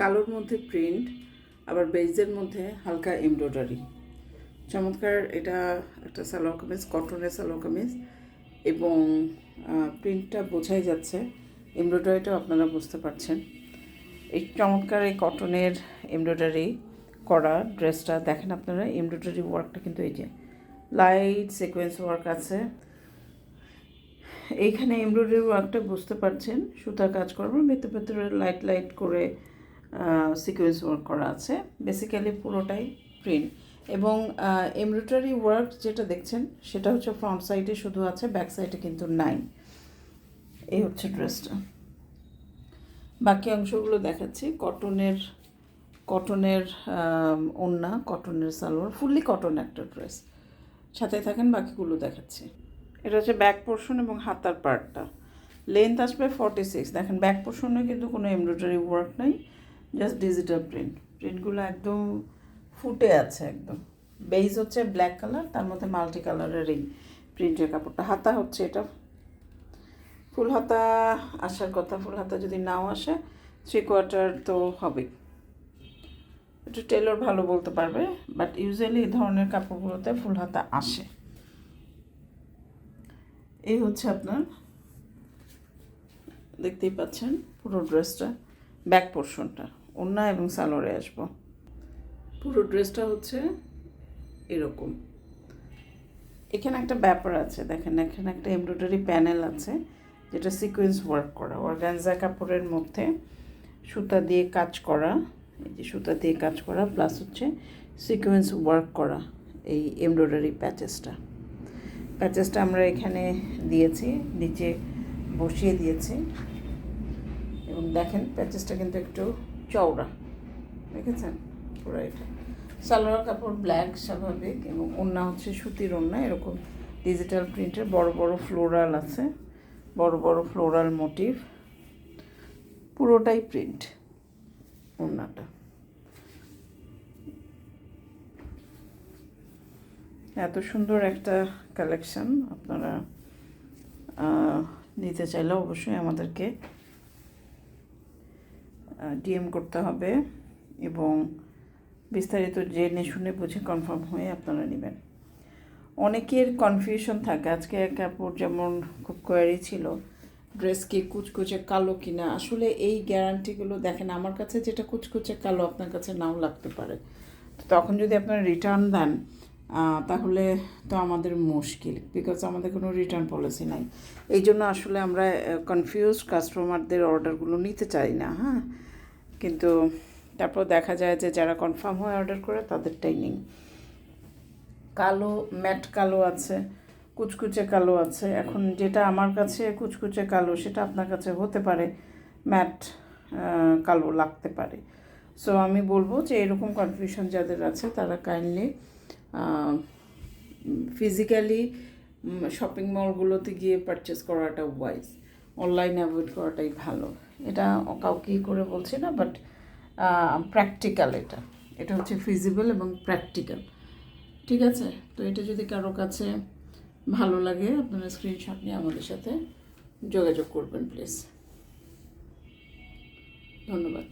কালোর মধ্যে প্রিন্ট আবার বেজের মধ্যে হালকা এমব্রয়ডারি চমৎকার এটা একটা সালোয়ার কামিজ কটনের সালোয়ার কামিজ এবং প্রিন্টটা বোঝাই যাচ্ছে। এমব্রয়ডারিটাও আপনারা বুঝতে পারছেন। এই চমৎকার এই কটনের এমব্রয়ডারি করা ড্রেসটা দেখেন আপনারা এমব্রয়ডারি ওয়ার্কটা কিন্তু এই যে লাইট সিকোয়েন্স ওয়ার্ক আছে। এইখানে এমব্রয়ডারি ওয়ার্কটা বুঝতে পারছেন সুতার কাজ করব ভেতর ভেতরে লাইট লাইট করে সিকোয়েন্স ওয়ার্ক করা আছে। বেসিক্যালি পুরোটাই প্রিন্ট এবং এমব্রয়ডারি ওয়ার্ক যেটা দেখছেন, সেটা হচ্ছে ফ্রন্ট সাইডে শুধু আছে ব্যাক সাইডে কিন্তু নাই। এই হচ্ছে ড্রেসটা বাকি অংশগুলো দেখাচ্ছি। কটনের কটনের ওড়না কটনের সালোয়ার ফুললি কটন একটা ড্রেস সাথে থাকেন, বাকিগুলো দেখাচ্ছি। এটা হচ্ছে ব্যাক পোর্শন এবং হাতার পার্টটা লেন্থ আসবে ফর্টি সিক্স দেখেন ব্যাক পোর্শনে কিন্তু কোনো এমব্রয়ডারি ওয়ার্ক নাই। জাস্ট ডিজিটাল প্রিন্ট প্রিন্টগুলো একদম ফুটে আছে একদম। বেইজ হচ্ছে ব্ল্যাক কালার তার মধ্যে মাল্টি কালারের এই প্রিন্টের কাপড়টা। হাতা হচ্ছে এটা। ফুল হাতা, আসার কথা, ফুল হাতা যদি নাও আসে থ্রি কোয়ার্টার তো হবেই একটু টেলর ভালো বলতে পারবে বাট ইউজুয়ালি এই ধরনের কাপড়গুলোতে ফুল হাতা আসে। এই হচ্ছে আপনার, দেখতেই পাচ্ছেন পুরো ড্রেসটা ব্যাক পোর্শনটা ওড়না এবং সালোয়ারে আসব। পুরো ড্রেসটা হচ্ছে এরকম। এখানে একটা ব্যাপার আছে দেখেন এখানে একটা এমব্রয়ডারি প্যানেল আছে যেটা সিকোয়েন্স ওয়ার্ক করা। অর্গানজা কাপড়ের মধ্যে সুতা দিয়ে কাজ করা এই যে সুতা দিয়ে কাজ করা প্লাস হচ্ছে সিকোয়েন্স ওয়ার্ক করা এই এমব্রয়ডারি প্যাচেসটা। প্যাচেসটা আমরা এখানে দিয়েছি নিচে বসিয়ে দিয়েছি। এবং দেখেন প্যাচেসটা কিন্তু একটু চওড়া, দেখেছেন? পুরো এটা। সালোয়ার কাপড় ব্ল্যাক স্বাভাবিক এবং ওড়না হচ্ছে সুতির ওড়না, এরকম ডিজিটাল প্রিন্টের বড় বড় ফ্লোরাল আছে, বড় বড় ফ্লোরাল মোটিভ পুরোটাই প্রিন্ট ওড়নাটা। এত সুন্দর একটা কালেকশন আপনারা নিতে চাইলে অবশ্যই আমাদেরকে ডিএম করতে হবে এবং বিস্তারিত জেনে শুনে বুঝে কনফার্ম হয়ে আপনারা নেবেন। অনেকের কনফিউশন থাকে। আজকে এক কাপড় যেমন খুব কোয়ারি ছিল ড্রেস কি কুচকুচে কালো কিনা? আসলে এই গ্যারান্টিগুলো দেখেন, আমার কাছে যেটা কুচকুচে কালো আপনার কাছে নাও লাগতে পারে। তো তখন যদি আপনারা রিটার্ন দেন তাহলে তো আমাদের মুশকিল বিকজ আমাদের কোনো রিটার্ন পলিসি নাই। এই জন্য আসলে আমরা কনফিউজ কাস্টমারদের অর্ডারগুলো নিতে চাই না হ্যাঁ? কিন্তু তারপর দেখা যায় যে যারা কনফার্ম হয়ে অর্ডার করে, তাদেরটাই নেই। কালো ম্যাট কালো আছে, কুচকুচে কালো আছে। এখন যেটা আমার কাছে কুচকুচে কালো, সেটা আপনার কাছে হতে পারে ম্যাট কালো লাগতে পারে। সো আমি বলব যে এরকম কনফিউশন যাদের আছে, তারা কাইন্ডলি ফিজিক্যালি শপিং মলগুলোতে গিয়ে পারচেস করাটা ওয়াইজ অনলাইনে অ্যাভয়েড করাটাই ভালো। এটা কাউকে করে বলছি না বাট প্র্যাকটিক্যাল এটা। এটা হচ্ছে ফিজিবল এবং প্র্যাকটিক্যাল ঠিক আছে? তো এটা যদি কারও কাছে ভালো লাগে, আপনারা স্ক্রিনশট নিয়ে আমাদের সাথে যোগাযোগ করবেন প্লিজ ধন্যবাদ।